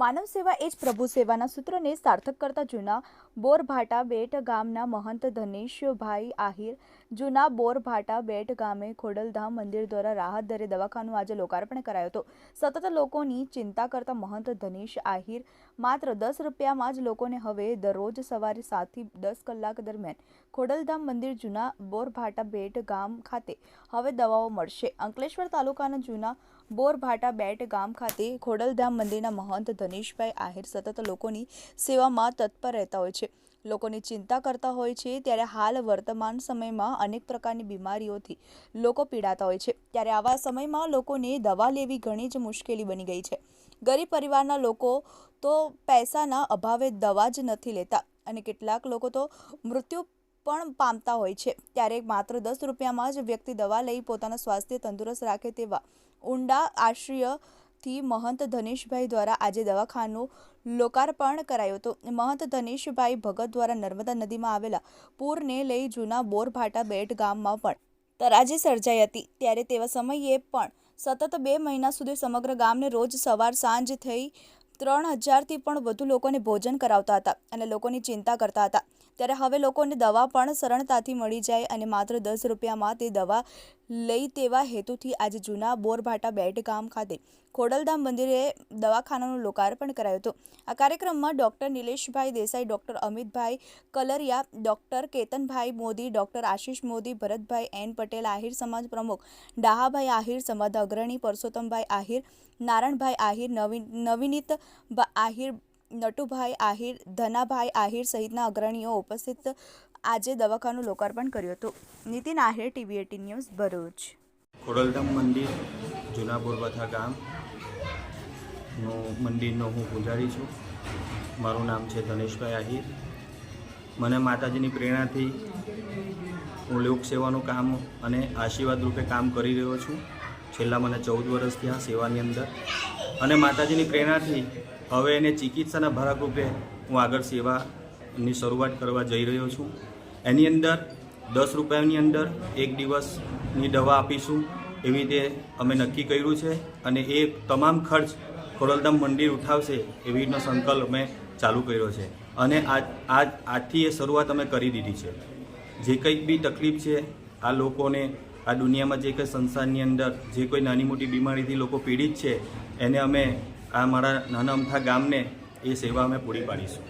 માનવ સેવા એ જ પ્રભુ સેવાના સૂત્રને સાર્થક કરતા જૂના બોરભાટા બેટ ગામના મહંત ધનેશભાઈ આહિર, જૂના બોરભાટા બેટ ગામે ખોડલધામ મંદિર દ્વારા રાહત દરે દવાખાનું આજે લોકાર્પણ કરાયો હતો. સતત લોકોની ચિંતા કરતા મહંત ધનેશ આહિર માત્ર દસ રૂપિયામાં જ લોકોને હવે દરરોજ સવારે સાતથી દસ કલાક દરમિયાન ખોડલધામ મંદિર જૂના બોરભાટા બેટ ગામ ખાતે હવે દવાઓ મળશે. અંકલેશ્વર તાલુકાના જૂના બોરભાટા બેટ ગામ ખાતે ખોડલધામ મંદિરના મહંત ધનેશભાઈ આહિર સતત લોકોની સેવામાં તત્પર રહેતા હોય છે. લોકોની ચિંતા કરતા હોય છે, ત્યારે હાલ વર્તમાન સમયમાં અનેક પ્રકારની બીમારીઓથી લોકો પીડાતા હોય છે. ત્યારે આવા સમયમાં લોકોને દવા લેવી ઘણી જ મુશ્કેલી બની ગઈ છે. ગરીબ પરિવારના લોકો તો પૈસાના અભાવે દવા જ નથી લેતા અને કેટલાક લોકો તો મૃત્યુ પણ પામતા હોય છે. ત્યારે માત્ર દસ રૂપિયામાં જ વ્યક્તિ દવા લઈ પોતાના સ્વાસ્થ્ય તંદુરસ્ત રાખે તેવા ઊંડા આશ્રયથી મહંત ધનેશભાઈ દ્વારા આજે દવાખાનું લોકાર્પણ કરાયું હતું. મહંત ધનેશભાઈ ભગત દ્વારા નર્મદા નદીમાં આવેલા પૂરને લઈ જૂના બોરભાટા બેટ ગામમાં પણ તરાજી સર્જાઈ હતી. ત્યારે તેવા સમયે પણ સતત બે મહિના સુધી સમગ્ર ગામને રોજ સવાર સાંજ થઈ ત્રણ હજારથી પણ વધુ લોકોને ભોજન કરાવતા હતા અને લોકોની ચિંતા કરતા હતા. ત્યારે હવે લોકોને દવા પણ સરળતાથી મળી જાય અને માત્ર દસ રૂપિયામાં તે દવા લઈ તેવા હેતુથી આજે જૂના બોરભાટા બેટ ગામ ખાતે ખોડલધામ મંદિરે દવાખાનાનું લોકાર્પણ કરાયું હતું. આ કાર્યક્રમમાં doctor Nileshbhai Desai, doctor Amitbhai Kalariya, doctor Ketanbhai Modi, doctor Ashish Modi, Bharatbhai N Patel, Ahir સમાજ પ્રમુખ ડાહાભાઈ આહિર, સમાજ અગ્રણી પરસોત્તમભાઈ આહિર, નારણભાઈ આહિર નવીન નવીનીત આહિર નટુભાઈ આહિર, ધનાભાઈ આહિર સહિતના અગ્રણીઓ ઉપસ્થિત આજે દવાખાનું લોકાર્પણ કર્યું હતું. Nitin Ahir, TV eighteen news, Bharuch. Khodaldham મંદિર જૂના બોરબથા ગામ. નું મંદિરનો હું પૂજારી છું. મારું નામ છે ધનેશભાઈ આહિર. મને માતાજીની પ્રેરણાથી હું લોકસેવાનું કામ અને આશીર્વાદ રૂપે કામ કરી રહ્યો છું. છેલ્લા મને ચૌદ વર્ષ થયા સેવાની અંદર. અને માતાજીની પ્રેરણાથી હવે એને ચિકિત્સાના ભાગરૂપે હું આગળ સેવાની શરૂઆત કરવા જઈ રહ્યો છું. એની અંદર દસ રૂપિયાની અંદર એક દિવસની દવા આપીશું એવી રીતે અમે નક્કી કર્યું છે અને એ તમામ ખર્ચ ખોડલધામ મંદિર ઉઠાવશે એવી રીતનો સંકલ્પ અમે ચાલુ કર્યો છે. અને આજ આજ આજથી એ શરૂઆત અમે કરી દીધી છે. જે કંઈક બી તકલીફ છે આ લોકોને આ દુનિયામાં જે કંઈ સંસારની અંદર જે કોઈ નાની મોટી બીમારીથી લોકો પીડિત છે, એને અમે આ મારા નાના અમથા ગામને એ સેવા અમે પૂરી પાડીશું.